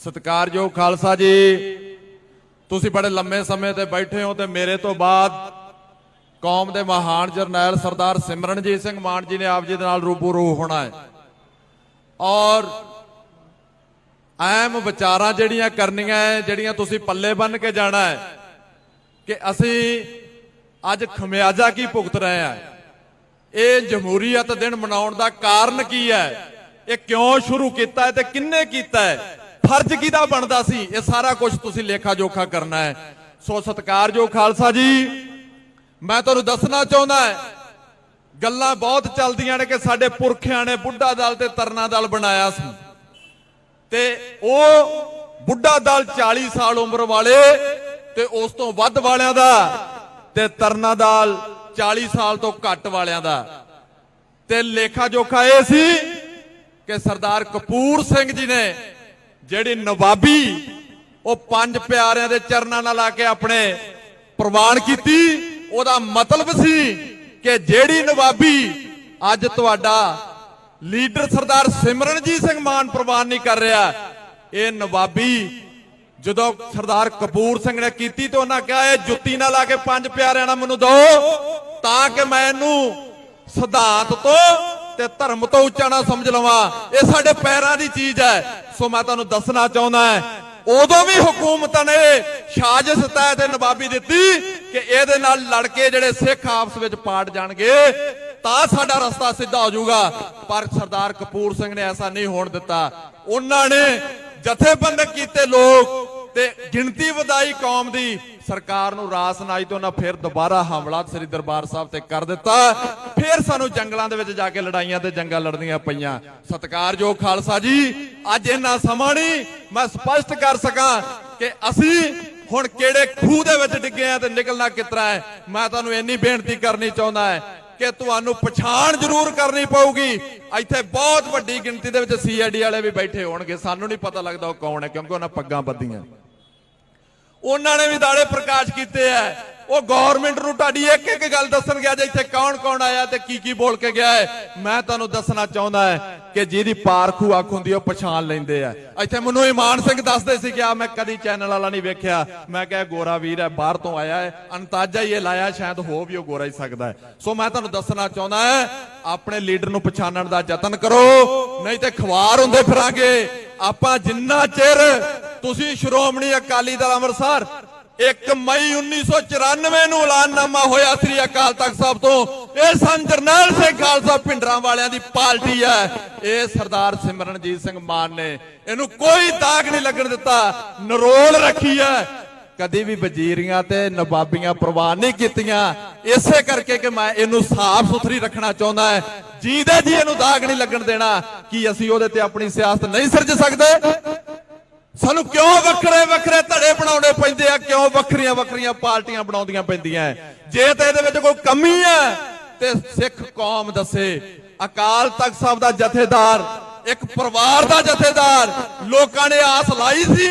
ਸਤਿਕਾਰਯੋਗ ਖਾਲਸਾ ਜੀ, ਤੁਸੀਂ ਬੜੇ ਲੰਮੇ ਸਮੇਂ ਤੇ ਬੈਠੇ ਹੋ ਤੇ ਮੇਰੇ ਤੋਂ ਬਾਅਦ ਕੌਮ ਦੇ ਮਹਾਨ ਜਰਨੈਲ ਸਰਦਾਰ ਸਿਮਰਨਜੀਤ ਸਿੰਘ ਮਾਨ ਜੀ ਨੇ ਆਪ ਜੀ ਦੇ ਨਾਲ ਰੂਬਰੂ ਹੋਣਾ ਹੈ। ਔਰ ਐਮ ਵਿਚਾਰਾਂ ਜਿਹੜੀਆਂ ਕਰਨੀਆਂ ਹੈ, ਜਿਹੜੀਆਂ ਤੁਸੀਂ ਪੱਲੇ ਬੰਨ ਕੇ ਜਾਣਾ ਹੈ ਕਿ ਅਸੀਂ ਅੱਜ ਖਮਿਆਜਾ ਕੀ ਭੁਗਤ ਰਹੇ ਹਾਂ। ਇਹ ਜਮਹੂਰੀਅਤ ਦਿਨ ਮਨਾਉਣ ਦਾ ਕਾਰਨ ਕੀ ਹੈ? ਇਹ ਕਿਉਂ ਸ਼ੁਰੂ ਕੀਤਾ ਹੈ ਤੇ ਕਿੰਨੇ ਕੀਤਾ ਹੈ? ਫਰਜ਼ ਕਿਹਦਾ ਬਣਦਾ ਸੀ? ਇਹ ਸਾਰਾ ਕੁਝ ਤੁਸੀਂ ਲੇਖਾ ਜੋਖਾ ਕਰਨਾ ਹੈ। ਸੋ ਸਤਿਕਾਰਯੋਗ ਖਾਲਸਾ ਜੀ, ਮੈਂ ਤੁਹਾਨੂੰ ਦੱਸਣਾ ਚਾਹੁੰਦਾ ਹੈ, ਗੱਲਾਂ ਬਹੁਤ ਚੱਲਦੀਆਂ ਨੇ ਕਿ ਸਾਡੇ ਪੁਰਖਿਆਂ ਨੇ ਬੁੱਢਾ ਦਲ ਤੇ ਤਰਨਾ ਦਲ ਬਣਾਇਆ ਸੀ। ਤੇ ਉਹ ਬੁੱਢਾ ਦਲ 40 ਸਾਲ ਉਮਰ ਵਾਲੇ ਤੇ ਉਸ ਤੋਂ ਵੱਧ ਵਾਲਿਆਂ ਦਾ ਤੇ ਤਰਨਾ ਦਲ 40 ਸਾਲ ਤੋਂ ਘੱਟ ਵਾਲਿਆਂ ਦਾ। ਤੇ ਲੇਖਾ ਜੋਖਾ ਇਹ ਸੀ ਕਿ ਸਰਦਾਰ ਕਪੂਰ ਸਿੰਘ ਜੀ ਨੇ ਜਿਹੜੀ ਨਵਾਬੀ ਉਹ ਪੰਜ ਪਿਆਰਿਆਂ ਦੇ ਚਰਨਾਂ ਨਾਲ ਆ ਕੇ ਆਪਣੇ ਪ੍ਰਵਾਨ ਕੀਤੀ, ਉਹਦਾ ਮਤਲਬ ਸੀ ਕਿ ਜਿਹੜੀ ਨਵਾਬੀ ਅੱਜ ਤੁਹਾਡਾ ਲੀਡਰ ਸਰਦਾਰ ਸਿਮਰਨਜੀਤ ਸਿੰਘ ਮਾਨ ਪ੍ਰਵਾਨ ਨਹੀਂ ਕਰ ਰਿਹਾ, ਇਹ ਨਵਾਬੀ ਜਦੋਂ ਸਰਦਾਰ ਕਪੂਰ ਸਿੰਘ ਨੇ ਕੀਤੀ ਤੇ ਉਹਨਾਂ ਕਿਹਾ, ਇਹ ਜੁੱਤੀ ਨਾਲ ਆ ਕੇ ਪੰਜ ਪਿਆਰਿਆਂ ਨਾਲ ਮੈਨੂੰ ਦਿਓ, ਤਾਂ ਕਿ ਮੈਂ ਇਹਨੂੰ ਸਿਧਾਂਤ ਤੋਂ ਤੇ ਧਰਮ ਤੋਂ ਉੱਚਾ ਨਾ ਸਮਝ ਲਵਾਂ। ਇਹ ਸਾਡੇ ਪੈਰਾਂ ਦੀ ਚੀਜ਼ ਹੈ। ਸੋ ਮੈਂ ਤੁਹਾਨੂੰ ਦੱਸਣਾ ਚਾਹੁੰਦਾ ਹਾਂ, ਉਦੋਂ ਵੀ ਹਕੂਮਤਾਂ ਨੇ ਸਾਜ਼ਿਸ਼ ਤਹਿ ਤੇ ਨਵਾਬੀ ਦਿੱਤੀ ਕਿ ਇਹਦੇ ਨਾਲ ਲੜ ਕੇ ਜਿਹੜੇ ਸਿੱਖ ਆਪਸ ਵਿੱਚ ਪਾੜ ਜਾਣਗੇ, ਤਾਂ ਸਾਡਾ ਰਸਤਾ ਸਿੱਧਾ ਹੋ ਜਾਊਗਾ। ਪਰ ਸਰਦਾਰ ਕਪੂਰ ਸਿੰਘ ਨੇ ਐਸਾ ਨਹੀਂ ਹੋਣ ਦਿੱਤਾ। ਉਹਨਾਂ ਨੇ ਜਥੇਬੰਦਕ ਕੀਤੇ ਲੋਕ ਤੇ ਗਿਣਤੀ ਵਧਾਈ ਕੌਮ ਦੀ। ਸਰਕਾਰ ਨੂੰ ਰਾਸ ਨਾਈ ਤੋਂ ਨਾ ਫਿਰ ਦੁਬਾਰਾ ਹਮਲਾ ਸ੍ਰੀ ਦਰਬਾਰ ਸਾਹਿਬ ਤੇ ਕਰ ਦਿੱਤਾ। ਫਿਰ ਸਾਨੂੰ ਜੰਗਲਾਂ ਦੇ ਵਿੱਚ ਜਾ ਕੇ ਲੜਾਈਆਂ ਤੇ ਜੰਗਾਂ ਲੜਨੀਆਂ ਪਈਆਂ। ਸਤਿਕਾਰਯੋਗ ਖਾਲਸਾ ਜੀ, ਅੱਜ ਇੰਨਾ ਸਮਾਂ ਨਹੀਂ, ਮੈਂ ਸਪਸ਼ਟ ਕਰ ਸਕਾਂ ਕਿ ਅਸੀਂ ਹੁਣ ਕਿਹੜੇ ਖੂਹ ਦੇ ਵਿੱਚ ਡਿੱਗੇ ਆ ਤੇ ਨਿਕਲਣਾ ਕਿਤਰਾ ਹੈ। ਮੈਂ ਤੁਹਾਨੂੰ ਇੰਨੀ ਬੇਨਤੀ ਕਰਨੀ ਚਾਹੁੰਦਾ ਹੈ ਕਿ ਤੁਹਾਨੂੰ ਪਛਾਣ ਜ਼ਰੂਰ ਕਰਨੀ ਪਊਗੀ। ਇੱਥੇ ਬਹੁਤ ਵੱਡੀ ਗਿਣਤੀ ਦੇ ਵਿੱਚ ਸੀਆਈਡੀ ਵਾਲੇ ਵੀ ਬੈਠੇ ਹੋਣਗੇ। ਸਾਨੂੰ ਨਹੀਂ ਪਤਾ ਲੱਗਦਾ ਉਹ ਕੌਣ ਹੈ, ਕਿਉਂਕਿ ਉਹਨਾਂ ਪੱਗਾਂ ਬੱਧੀਆਂ। ਉਹਨਾਂ ਨੇ ਵੀ ਦਾੜੇ ਪ੍ਰਕਾਸ਼ ਕੀਤੇ ਐ। ਉਹ ਗਵਰਨਮੈਂਟ ਨੂੰ ਤੁਹਾਡੀ ਇੱਕ ਇੱਕ ਗੱਲ ਦੱਸਣ ਗਿਆ ਜੇ ਇੱਥੇ ਕੌਣ ਕੌਣ ਆਇਆ ਤੇ ਕੀ ਕੀ ਬੋਲ ਕੇ ਗਿਆ ਹੈ ਮੈਂ ਤੁਹਾਨੂੰ ਦੱਸਣਾ ਚਾਹੁੰਦਾ ਹੈ ਕਿ ਜਿਹਦੀ ਪਾਰਖੂ ਅੱਖ ਹੁੰਦੀ ਉਹ ਪਛਾਣ ਲੈਂਦੇ ਆ ਇੱਥੇ ਮੈਨੂੰ ਇਮਾਨ ਸਿੰਘ ਦੱਸਦੇ ਸੀ ਕਿ ਆ ਮੈਂ ਕਦੀ ਚੈਨਲ ਵਾਲਾ ਨਹੀਂ ਵੇਖਿਆ। ਮੈਂ ਕਿਹਾ ਗੋਰਾ ਵੀਰ ਹੈ ਬਾਹਰ ਤੋਂ ਆਇਆ ਹੈ ਅੰਤਾਜਾ ਹੀ ਇਹ ਲਾਇਆ, ਸ਼ਾਇਦ ਹੋ ਵੀ ਉਹ ਗੋਰਾ ਹੀ ਸਕਦਾ ਹੈ ਸੋ ਮੈਂ ਤੁਹਾਨੂੰ ਦੱਸਣਾ ਚਾਹੁੰਦਾ ਹੈ ਆਪਣੇ ਲੀਡਰ ਨੂੰ ਪਛਾਣਨ ਦਾ ਯਤਨ ਕਰੋ, ਨਹੀਂ ਤੇ ਖਵਾਰ ਹੁੰਦੇ ਫਿਰਾਂਗੇ। ਆਪਾਂ ਜਿੰਨਾ ਚਿਰ ਤੁਸੀਂ ਸ਼੍ਰੋਮਣੀ ਅਕਾਲੀ ਦਲ ਅੰਮ੍ਰਿਤਸਰ 1 ਮਈ 1994 ਨੂੰ ਐਲਾਨਨਾਮਾ ਹੋਇਆ ਸ੍ਰੀ ਅਕਾਲ ਤਖਤ ਸਾਹਿਬ ਤੋਂ। ਇਹ ਸੰਤ ਜਰਨੈਲ ਸਿੰਘ ਖਾਲਸਾ ਪਿੰਡਰਾਂ ਵਾਲਿਆਂ ਦੀ ਪਾਰਟੀ ਹੈ। ਇਹ ਸਰਦਾਰ ਸਿਮਰਨਜੀਤ ਸਿੰਘ ਮਾਨ ਨੇ ਇਹਨੂੰ ਕੋਈ ਦਾਗ ਨਹੀਂ ਲੱਗਣ ਦਿੱਤਾ। ਨਰੋਲ ਰੱਖੀ ਹੈ। ਕਦੀ ਵੀ ਵਜ਼ੀਰੀਆਂ ਤੇ ਨਵਾਬੀਆਂ ਪ੍ਰਵਾਨ ਨਹੀਂ ਕੀਤੀਆਂ। ਇਸੇ ਕਰਕੇ ਕਿ ਮੈਂ ਇਹਨੂੰ ਸਾਫ਼ ਸੁਥਰੀ ਰੱਖਣਾ ਚਾਹੁੰਦਾ ਹੈ। ਜਿਹਦੇ ਜੀ ਇਹਨੂੰ ਦਾਗ ਨਹੀਂ ਲੱਗਣ ਦੇਣਾ, ਕਿ ਅਸੀਂ ਉਹਦੇ ਤੇ ਆਪਣੀ ਸਿਆਸਤ ਨਹੀਂ ਸਿਰਜ ਸਕਦੇ? ਸਾਨੂੰ ਕਿਉਂ ਵੱਖਰੇ ਵੱਖਰੇ ਧੜੇ ਬਣਾਉਣੇ ਪੈਂਦੇ ਆ? ਕਿਉਂ ਵੱਖਰੀਆਂ ਵੱਖਰੀਆਂ ਪਾਰਟੀਆਂ ਬਣਾਉਂਦੀਆਂ ਪੈਂਦੀਆਂ ਜੇ ਤੇ ਇਹਦੇ ਵਿੱਚ ਕੋਈ ਕਮੀ ਹੈ ਤੇ ਸਿੱਖ ਕੌਮ ਦੱਸੇ, ਅਕਾਲ ਤਖਤ ਸਾਹਿਬ ਦਾ ਜਥੇਦਾਰ, ਇੱਕ ਪਰਿਵਾਰ ਦਾ ਜਥੇਦਾਰ, ਲੋਕਾਂ ਨੇ ਆਸ ਲਾਈ ਸੀ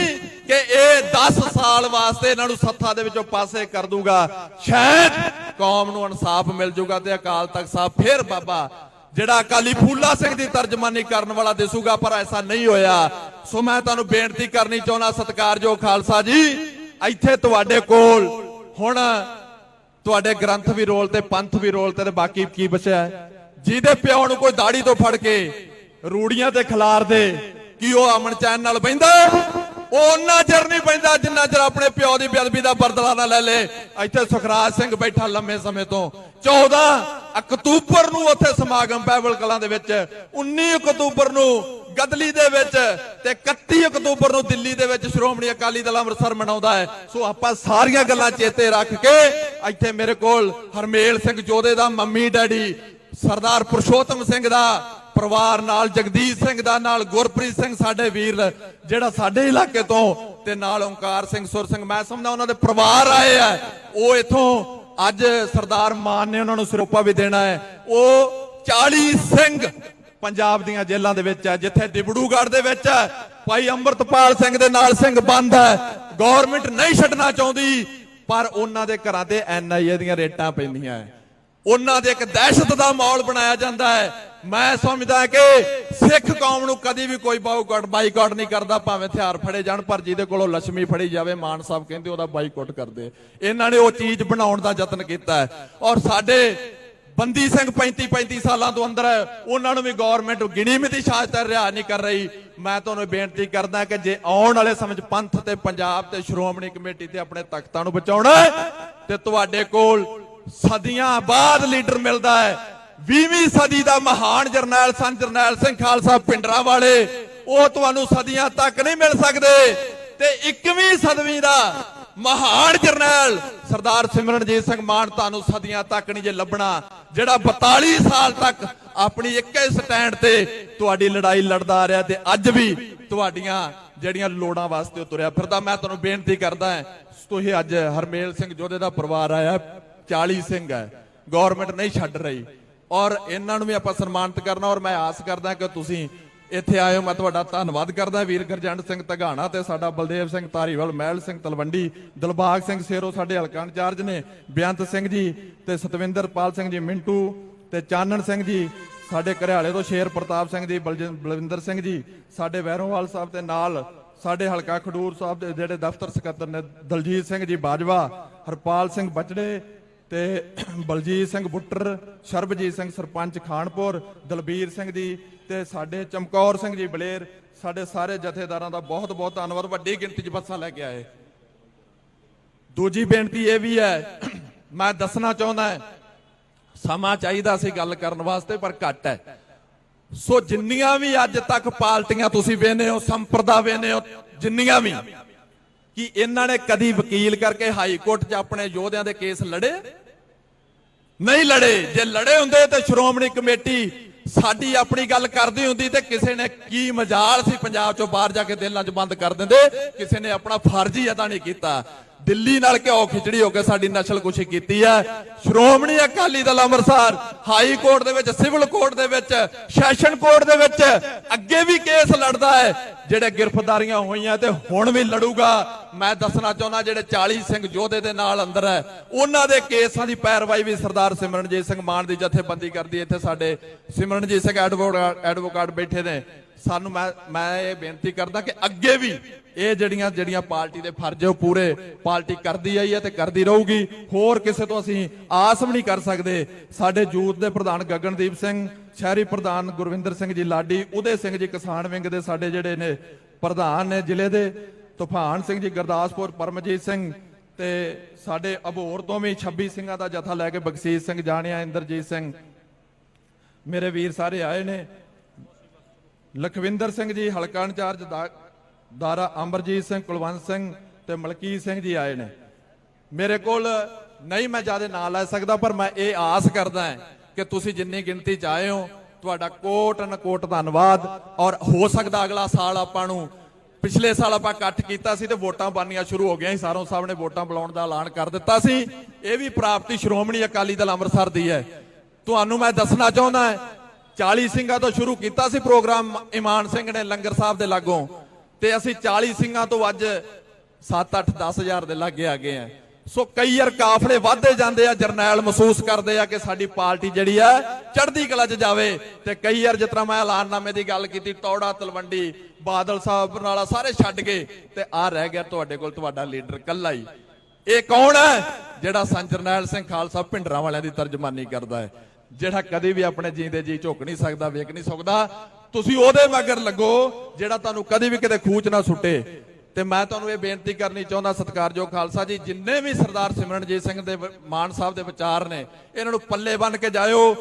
ਕਿ ਇਹ 10 ਸਾਲ ਵਾਸਤੇ ਇਹਨਾਂ ਨੂੰ ਸੱਥਾ ਦੇ ਵਿੱਚੋਂ ਪਾਸੇ ਕਰ ਦੂਗਾ। ਸ਼ਾਇਦ ਕੌਮ ਨੂੰ ਇਨਸਾਫ ਮਿਲ ਜਾਊਗਾ ਤੇ ਅਕਾਲ ਤਖਤ ਸਾਹਿਬ ਫੇਰ ਬਾਬਾ ਜਿਹੜਾ ਅਕਾਲੀ ਫੂਲਾ ਸਿੰਘ ਦੀ ਤਰਜਮਾਨੀ ਕਰਨ ਵਾਲਾ ਦਿਸੂਗਾ, ਪਰ ਐਸਾ ਨਹੀਂ ਹੋਇਆ। ਸੋ ਮੈਂ ਤੁਹਾਨੂੰ ਬੇਨਤੀ ਕਰਨੀ ਚਾਹੁੰਦਾ ਸਤਿਕਾਰਯੋਗ ਖਾਲਸਾ ਜੀ, ਇੱਥੇ ਤੁਹਾਡੇ ਕੋਲ ਹੁਣ ਤੁਹਾਡੇ ਗ੍ਰੰਥ ਵੀ ਰੋਲ ਤੇ ਪੰਥ ਵੀ ਰੋਲ ਤੇ ਬਾਕੀ ਕੀ ਬਚਿਆ ਜਿਹਦੇ ਪਿਓ ਨੂੰ ਕੋਈ ਦਾੜੀ ਤੋਂ ਫੜ ਕੇ ਰੂੜੀਆਂ ਤੇ ਖਿਲਾਰ ਦੇ, ਕੀ ਉਹ ਅਮਨ ਚੈਨ ਨਾਲ ਬੈਂਦਾ ਉਹ ਉਹਨਾਂ ਚਿਰ ਨਹੀਂ ਪੈਂਦਾ ਜਿੰਨਾ ਚਿਰ ਆਪਣੇ ਪਿਓ ਦੀ ਬੇਅਦਬੀ ਦਾ ਬਦਲਾ ਨਾ ਲੈ ਲੇ। ਇੱਥੇ ਸੁਖਰਾਜ ਸਿੰਘ ਬੈਠਾ ਲੰਮੇ ਸਮੇਂ ਤੋਂ। 14 ਅਕਤੂਬਰ ਨੂੰ ਉੱਥੇ ਸਮਾਗਮ ਬੈਬਲ ਕਲਾਂ ਦੇ ਵਿੱਚ 19 ਅਕਤੂਬਰ ਨੂੰ ਗਦਲੀ ਦੇ ਵਿੱਚ ਤੇ 31 ਅਕਤੂਬਰ ਨੂੰ ਦਿੱਲੀ ਦੇ ਵਿੱਚ ਸ਼੍ਰੋਮਣੀ ਅਕਾਲੀ ਦਲ ਅੰਮ੍ਰਿਤਸਰ ਮਨਾਉਂਦਾ ਹੈ। ਸੋ ਆਪਾਂ ਸਾਰੀਆਂ ਗੱਲਾਂ ਚੇਤੇ ਰੱਖ ਕੇ ਇੱਥੇ ਮੇਰੇ ਕੋਲ ਹਰਮੇਲ ਸਿੰਘ ਜੋਧੇ ਦਾ, ਮੰਮੀ ਡੈਡੀ ਸਰਦਾਰ ਪੁਰਸ਼ੋਤਮ ਸਿੰਘ ਦਾ, ਪਰਿਵਾਰ ਨਾਲ ਜਗਦੀਸ਼ ਸਿੰਘ ਦਾ, ਨਾਲ ਗੁਰਪ੍ਰੀਤ ਸਿੰਘ ਸਾਡੇ ਵੀਰ, ਜਿਹੜਾ ਸਾਡੇ ਇਲਾਕੇ ਤੋਂ ਤੇ ਨਾਲ ਓਂਕਾਰ ਸਿੰਘ, ਸੁਰ ਸਿੰਘ, ਮੈਂ ਸਮਝਦਾ ਉਹਨਾਂ ਦੇ ਪਰਿਵਾਰ ਆਏ ਆ। ਉਹ ਇਥੋਂ ਅੱਜ ਸਰਦਾਰ ਮਾਨ ਨੇ ਉਹਨਾਂ ਨੂੰ ਸਰੋਪਾ ਵੀ ਦੇਣਾ ਹੈ। ਉਹ 40 ਸਿੰਘ ਪੰਜਾਬ ਦੀਆਂ ਜੇਲ੍ਹਾਂ ਦੇ ਵਿੱਚ ਹੈ, ਜਿੱਥੇ ਡਿਬੜੂਗੜ੍ਹ ਦੇ ਵਿੱਚ ਹੈ। ਭਾਈ ਅੰਮ੍ਰਿਤਪਾਲ ਸਿੰਘ ਦੇ ਨਾਲ ਸਿੰਘ ਬੰਦ ਹੈ। ਗਵਰਨਮੈਂਟ ਨਹੀਂ ਛੱਡਣਾ ਚਾਹੁੰਦੀ, ਪਰ ਉਹਨਾਂ ਦੇ ਘਰਾਂ ਤੇ ਐਨਆਈਏ ਦੀਆਂ ਰੇਟਾਂ ਪੈਂਦੀਆਂ ਹੈ। ਉਹਨਾਂ ਦੇ ਇੱਕ ਦਹਿਸ਼ਤ ਦਾ ਮਾਹੌਲ ਬਣਾਇਆ ਜਾਂਦਾ ਹੈ। ਮੈਂ ਸਮਝਦਾ ਕਿ ਸਿੱਖ ਕੌਮ ਨੂੰ ਕਦੀ ਵੀ ਕੋਈ ਬਾਈਕਾਟ ਬਾਈਕਾਟ ਨਹੀਂ ਕਰਦਾ, ਭਾਵੇਂ ਹਥਿਆਰ ਫੜੇ ਜਾਣ, ਪਰ ਜਿਹਦੇ ਕੋਲੋਂ ਲక్ష్ਮੀ ਫੜੀ ਜਾਵੇ, ਮਾਨ ਸਾਹਿਬ ਕਹਿੰਦੇ ਉਹਦਾ ਬਾਈਕਾਟ ਕਰਦੇ। ਇਹਨਾਂ ਨੇ ਉਹ ਚੀਜ਼ ਬਣਾਉਣ ਦਾ ਯਤਨ ਕੀਤਾ ਹੈ। ਔਰ ਸਾਡੇ ਬੰਦੀ ਸਿੰਘ 35 35 ਸਾਲਾਂ ਤੋਂ ਅੰਦਰ ਉਹਨਾਂ ਨੂੰ ਵੀ ਗਵਰਨਮੈਂਟ ਗਿਣੀ ਮਿਤੀ ਸ਼ਾਸਤ ਰਿਹਾ ਨਹੀਂ ਕਰ ਰਹੀ। ਮੈਂ ਤੁਹਾਨੂੰ ਬੇਨਤੀ ਕਰਦਾ ਕਿ ਜੇ ਆਉਣ ਵਾਲੇ ਸਮੇਂ 'ਚ ਪੰਥ ਤੇ ਪੰਜਾਬ ਤੇ ਸ਼੍ਰੋਮਣੀ ਕਮੇਟੀ ਤੇ ਆਪਣੇ ਤਖਤਾਂ ਨੂੰ ਬਚਾਉਣਾ ਤੇ ਤੁਹਾਡੇ ਕੋਲ ਸਦੀਆਂ ਬਾਅਦ ਲੀਡਰ ਮਿਲਦਾ ਹੈ। 20ਵੀਂ ਸਦੀ ਦਾ ਮਹਾਨ ਜਰਨੈਲ ਸਨ, ਜਰਨੈਲ ਸਿੰਘ ਖਾਲਸਾ ਪਿੰਡਰਾ ਵਾਲੇ। ਉਹ ਤੁਹਾਨੂੰ ਸਦੀਆਂ ਤੱਕ ਨਹੀਂ ਮਿਲ ਸਕਦੇ। ਤੇ 21ਵੀਂ ਸਦਵੀਂ ਦਾ ਮਹਾਨ ਜਰਨੈਲ ਸਰਦਾਰ ਸਿਮਰਨਜੀਤ ਸਿੰਘ ਮਾਨ ਤੁਹਾਨੂੰ ਸਦੀਆਂ ਤੱਕ ਨਹੀਂ ਜੇ ਲੱਭਣਾ, ਜਿਹੜਾ 42 ਸਾਲ ਤੱਕ ਆਪਣੀ ਇੱਕੇ ਸਟੈਂਡ ਤੇ ਤੁਹਾਡੀ ਲੜਾਈ ਲੜਦਾ ਆ ਰਿਹਾ ਤੇ ਅੱਜ ਵੀ ਤੁਹਾਡੀਆਂ ਜਿਹੜੀਆਂ ਲੋੜਾਂ ਵਾਸਤੇ ਉਹ ਤੁਰਿਆ ਫਿਰਦਾ। ਮੈਂ ਤੁਹਾਨੂੰ ਬੇਨਤੀ ਕਰਦਾ ਹਾਂ, ਤੁਸੀਂ ਅੱਜ ਹਰਮੇਲ ਸਿੰਘ ਜੋਧੇ ਦਾ ਪਰਿਵਾਰ ਆਇਆ 40 ਸਿੰਘ ਹੈ। ਗਵਰਨਮੈਂਟ ਨਹੀਂ ਛੱਡ ਰਹੀ। ਔਰ ਇਹਨਾਂ ਨੂੰ ਵੀ ਆਪਾਂ ਸਨਮਾਨਿਤ ਕਰਨਾ ਔਰ ਮੈਂ ਆਸ ਕਰਦਾ ਕਿ ਤੁਸੀਂ ਇੱਥੇ ਆਏ ਹੋ ਮੈਂ ਤੁਹਾਡਾ ਧੰਨਵਾਦ ਕਰਦਾ। ਵੀਰ ਗਰਜੰਡ ਸਿੰਘ ਧਗਾਣਾ ਤੇ ਸਾਡਾ ਬਲਦੇਵ ਸਿੰਘ ਧਾਰੀਵਾਲ, ਮਹਿਲ ਸਿੰਘ ਤਲਵੰਡੀ, ਦਿਲਬਾਗ ਸਿੰਘ ਸੇਰੋ ਸਾਡੇ ਹਲਕਾ ਇੰਚਾਰਜ ਨੇ ਬੇਅੰਤ ਸਿੰਘ ਜੀ ਤੇ ਸਤਵਿੰਦਰਪਾਲ ਸਿੰਘ ਜੀ, ਮਿੰਟੂ ਤੇ ਚਾਨਣ ਸਿੰਘ ਜੀ, ਸਾਡੇ ਘਰਿਆਲੇ ਤੋਂ ਸ਼ੇਰ ਪ੍ਰਤਾਪ ਸਿੰਘ ਜੀ, ਬਲਜ- ਬਲਵਿੰਦਰ ਸਿੰਘ ਜੀ, ਸਾਡੇ ਵੈਰੋਵਾਲ ਸਾਹਿਬ ਤੇ ਨਾਲ ਸਾਡੇ ਹਲਕਾ ਖਡੂਰ ਸਾਹਿਬ ਦੇ ਜਿਹੜੇ ਦਫ਼ਤਰ ਸਕੱਤਰ ਨੇ, ਦਲਜੀਤ ਸਿੰਘ ਜੀ ਬਾਜਵਾ, ਹਰਪਾਲ ਸਿੰਘ ਬਚੜੇ ਤੇ ਬਲਜੀਤ ਸਿੰਘ ਬੁੱਟਰ, ਸ਼ਰਬਜੀਤ ਸਿੰਘ ਸਰਪੰਚ ਖਾਨਪੁਰ, ਦਲਬੀਰ ਸਿੰਘ ਜੀ ਤੇ ਸਾਡੇ ਚਮਕੌਰ ਸਿੰਘ ਜੀ ਬਲੇਰ, ਸਾਡੇ ਸਾਰੇ ਜਥੇਦਾਰਾਂ ਦਾ ਬਹੁਤ ਬਹੁਤ ਧੰਨਵਾਦ। ਵੱਡੀ ਗਿਣਤੀ 'ਚ ਬੱਸਾਂ ਲੈ ਕੇ ਆਏ। ਦੂਜੀ ਬੇਨਤੀ ਇਹ ਵੀ ਹੈ, ਮੈਂ ਦੱਸਣਾ ਚਾਹੁੰਦਾ ਸਮਾਂ ਚਾਹੀਦਾ ਸੀ ਗੱਲ ਕਰਨ ਵਾਸਤੇ, ਪਰ ਘੱਟ ਹੈ। ਸੋ ਜਿੰਨੀਆਂ ਵੀ ਅੱਜ ਤੱਕ ਪਾਰਟੀਆਂ ਤੁਸੀਂ ਵੇਨੇ ਹੋ, ਸੰਪਰਦਾ ਵੇਨੇ ਹੋ, ਜਿੰਨੀਆਂ ਵੀ, ਕਿ ਇਹਨਾਂ ਨੇ ਕਦੀ ਵਕੀਲ ਕਰਕੇ ਹਾਈ ਕੋਰਟ 'ਚ ਆਪਣੇ ਯੋਧਿਆਂ ਦੇ ਕੇਸ ਲੜੇ? ਨਹੀਂ ਲੜੇ। ਜੇ ਲੜੇ ਹੁੰਦੇ ਤੇ ਸ਼੍ਰੋਮਣੀ ਕਮੇਟੀ ਸਾਡੀ ਆਪਣੀ ਗੱਲ ਕਰਦੀ ਹੁੰਦੀ ਤੇ ਕਿਸੇ ਨੇ ਕੀ ਮਜਾਲ ਸੀ ਪੰਜਾਬ ਚੋਂ ਬਾਹਰ ਜਾ ਕੇ ਦਿਲਾਂ 'ਚ ਬੰਦ ਕਰ ਦਿੰਦੇ। ਕਿਸੇ ਨੇ ਆਪਣਾ ਫਰਜ਼ ਹੀ ਅਦਾ ਨਹੀਂ ਕੀਤਾ। ਦਿੱਲੀ ਨਾਲ ਘਿਓ ਖਿਚੜੀ ਹੋ ਕੇ ਸਾਡੀ ਨਸਲਕੁਸ਼ੀ ਕੀਤੀ ਹੈ। ਸ਼੍ਰੋਮਣੀ ਅਕਾਲੀ ਦਲ ਅੰਮ੍ਰਿਤਸਰ, ਹਾਈ ਕੋਰਟ ਦੇ ਵਿੱਚ, ਸਿਵਲ ਕੋਰਟ ਦੇ ਵਿੱਚ, ਸੈਸ਼ਨ ਕੋਰਟ ਦੇ ਵਿੱਚ ਅੱਗੇ ਵੀ ਕੇਸ ਲੜਦਾ ਹੈ। ਜਿਹੜੇ ਗ੍ਰਿਫਤਾਰੀਆਂ ਹੋਈਆਂ ਤੇ ਹੁਣ ਵੀ ਲੜੂਗਾ। ਮੈਂ ਦੱਸਣਾ ਚਾਹੁੰਦਾ ਜਿਹੜੇ 40 ਸਿੰਘ ਯੋਧੇ ਦੇ ਨਾਲ ਅੰਦਰ ਹੈ, ਉਹਨਾਂ ਦੇ ਕੇਸਾਂ ਦੀ ਪੈਰਵਾਈ ਵੀ ਸਰਦਾਰ ਸਿਮਰਨਜੀਤ ਸਿੰਘ ਮਾਨ ਦੀ ਜਥੇਬੰਦੀ ਕਰਦੀ ਇੱਥੇ ਸਾਡੇ ਸਿਮਰਨਜੀਤ ਸਿੰਘ ਐਡਵੋਕੇਟ ਐਡਵੋਕੇਟ ਬੈਠੇ ਨੇ। ਸਾਨੂੰ ਮੈਂ ਮੈਂ ਇਹ ਬੇਨਤੀ ਕਰਦਾ ਕਿ ਅੱਗੇ ਵੀ ਇਹ ਜਿਹੜੀਆਂ ਜਿਹੜੀਆਂ ਪਾਰਟੀ ਦੇ ਫਰਜ਼ ਉਹ ਪੂਰੇ ਪਾਰਟੀ ਕਰਦੀ ਆਈ ਹੈ ਤੇ ਕਰਦੀ ਰਹੂਗੀ। ਹੋਰ ਕਿਸੇ ਤੋਂ ਅਸੀਂ ਆਸ ਵੀ ਨਹੀਂ ਕਰ ਸਕਦੇ। ਸਾਡੇ ਯੂਥ ਦੇ ਪ੍ਰਧਾਨ ਗਗਨਦੀਪ ਸਿੰਘ, ਸ਼ਹਿਰੀ ਪ੍ਰਧਾਨ ਗੁਰਵਿੰਦਰ ਸਿੰਘ ਜੀ ਲਾਡੀ, ਉਦੇ ਸਿੰਘ ਜੀ ਕਿਸਾਨ ਵਿੰਗ ਦੇ ਸਾਡੇ ਜਿਹੜੇ ਨੇ ਪ੍ਰਧਾਨ ਨੇ ਜ਼ਿਲ੍ਹੇ ਦੇ, ਤੂਫਾਨ ਸਿੰਘ ਜੀ ਗੁਰਦਾਸਪੁਰ, ਪਰਮਜੀਤ ਸਿੰਘ ਤੇ ਸਾਡੇ ਅਬੋਰ ਤੋਂ ਵੀ 26 ਸਿੰਘਾਂ ਦਾ ਜਥਾ ਲੈ ਕੇ ਬਖਸ਼ੀਸ਼ ਸਿੰਘ, ਜਾਣਿਆ ਇੰਦਰਜੀਤ ਸਿੰਘ। ਮੇਰੇ ਵੀਰ ਸਾਰੇ ਆਏ ਨੇ। ਲਖਵਿੰਦਰ ਸਿੰਘ ਜੀ, ਹਲਕਾ ਇੰਚਾਰਜ ਦਾ- ਦਾਰਾ ਅਮਰਜੀਤ ਸਿੰਘ, ਕੁਲਵੰਤ ਸਿੰਘ ਤੇ ਮਲਕੀਤ ਸਿੰਘ ਜੀ ਆਏ ਨੇ। ਮੇਰੇ ਕੋਲ ਨਹੀਂ ਮੈਂ ਜ਼ਿਆਦਾ ਨਾਂ ਲੈ ਸਕਦਾ, ਪਰ ਮੈਂ ਇਹ ਆਸ ਕਰਦਾ ਹਾਂ ਕਿ ਤੁਸੀਂ ਜਿੰਨੀ ਗਿਣਤੀ ਚ ਆਏ ਹੋ, ਤੁਹਾਡਾ ਕੋਟ ਨਕੋਟ ਧੰਨਵਾਦ। ਔਰ ਹੋ ਸਕਦਾ ਅਗਲਾ ਸਾਲ ਆਪਾਂ ਨੂੰ, ਪਿਛਲੇ ਸਾਲ ਆਪਾਂ ਇਕੱਠ ਕੀਤਾ ਸੀ ਤੇ ਵੋਟਾਂ ਪਾਣੀਆਂ ਸ਼ੁਰੂ ਹੋ ਗਈਆਂ ਸੀ। ਸਾਰੋਂ ਸਾਹਿਬ ਨੇ ਵੋਟਾਂ ਬੁਲਾਉਣ ਦਾ ਐਲਾਨ ਕਰ ਦਿੱਤਾ ਸੀ। ਇਹ ਵੀ ਪ੍ਰਾਪਤੀ ਸ਼੍ਰੋਮਣੀ ਅਕਾਲੀ ਦਲ ਅੰਮ੍ਰਿਤਸਰ ਦੀ ਹੈ। ਤੁਹਾਨੂੰ ਮੈਂ ਦੱਸਣਾ ਚਾਹੁੰਦਾ ਹਾਂ 40 ਸਿੰਘਾਂ ਤੋਂ ਸ਼ੁਰੂ ਕੀਤਾ ਸੀ ਪ੍ਰੋਗਰਾਮ, ਇਮਾਨ ਸਿੰਘ ਨੇ ਲੰਗਰ ਸਾਹਿਬ ਦੇ ਲਾਗੋਂ। ਤੇ ਅਸੀਂ 40 ਸਿੰਘਾਂ ਤੋਂ ਅੱਜ 7 8 10000 ਦੇ ਲਾਗੇ ਆ ਗਏ ਆ। ਸੋ ਕਈ ਵਾਰ ਕਾਫਲੇ ਵੱਧਦੇ ਜਾਂਦੇ ਆ, ਜਰਨੈਲ ਮਹਿਸੂਸ ਕਰਦੇ ਆ ਕਿ ਸਾਡੀ ਪਾਰਟੀ ਜਿਹੜੀ ਆ ਚੜ੍ਹਦੀ ਕਲਾ 'ਚ ਜਾਵੇ। ਤੇ ਕਈ ਯਾਰ ਜਿਸ ਤਰ੍ਹਾਂ ਮੈਂ ਐਲਾਨਨਾਮੇ ਦੀ ਗੱਲ ਕੀਤੀ ਤੌੜਾ ਤਲਵੰਡੀ, ਬਾਦਲ ਸਾਹਿਬ ਬਰਨਾਲਾ ਸਾਰੇ ਛੱਡ ਗਏ ਤੇ ਆ ਰਹਿ ਗਿਆ ਤੁਹਾਡੇ ਕੋਲ ਤੁਹਾਡਾ ਲੀਡਰ ਕੱਲਾ ਹੀ। ਇਹ ਕੌਣ ਹੈ ਜਿਹੜਾ ਸੰਤ ਜਰਨੈਲ ਸਿੰਘ ਖਾਲਸਾ ਭਿੰਡਰਾਂ ਵਾਲਿਆਂ ਦੀ ਤਰਜਮਾਨੀ ਕਰਦਾ ਹੈ? ਜਿਹੜਾ ਕਦੇ ਵੀ ਆਪਣੇ ਜੀਂਦੇ ਜੀ ਝੁਕ ਨਹੀਂ ਸਕਦਾ, ਵੇਖ ਨਹੀਂ ਸਕਦਾ, ਤੁਸੀਂ ਉਹਦੇ ਮਗਰ ਲੱਗੋ ਜਿਹੜਾ ਤੁਹਾਨੂੰ ਕਦੇ ਵੀ ਕਿਤੇ ਖੂਚ ਨਾ ਸੁੱਟੇ। ਤੇ ਮੈਂ ਤੁਹਾਨੂੰ ਇਹ ਬੇਨਤੀ ਕਰਨੀ ਚਾਹੁੰਦਾ, ਸਤਿਕਾਰਯੋਗ ਖਾਲਸਾ ਜੀ, ਜਿੰਨੇ ਵੀ ਸਰਦਾਰ ਸਿਮਰਨਜੀਤ ਸਿੰਘ ਦੇ ਮਾਨ ਸਾਹਿਬ ਦੇ ਵਿਚਾਰ ਨੇ, ਇਹਨਾਂ ਨੂੰ ਪੱਲੇ ਬੰਨ ਕੇ ਜਾਇਓ।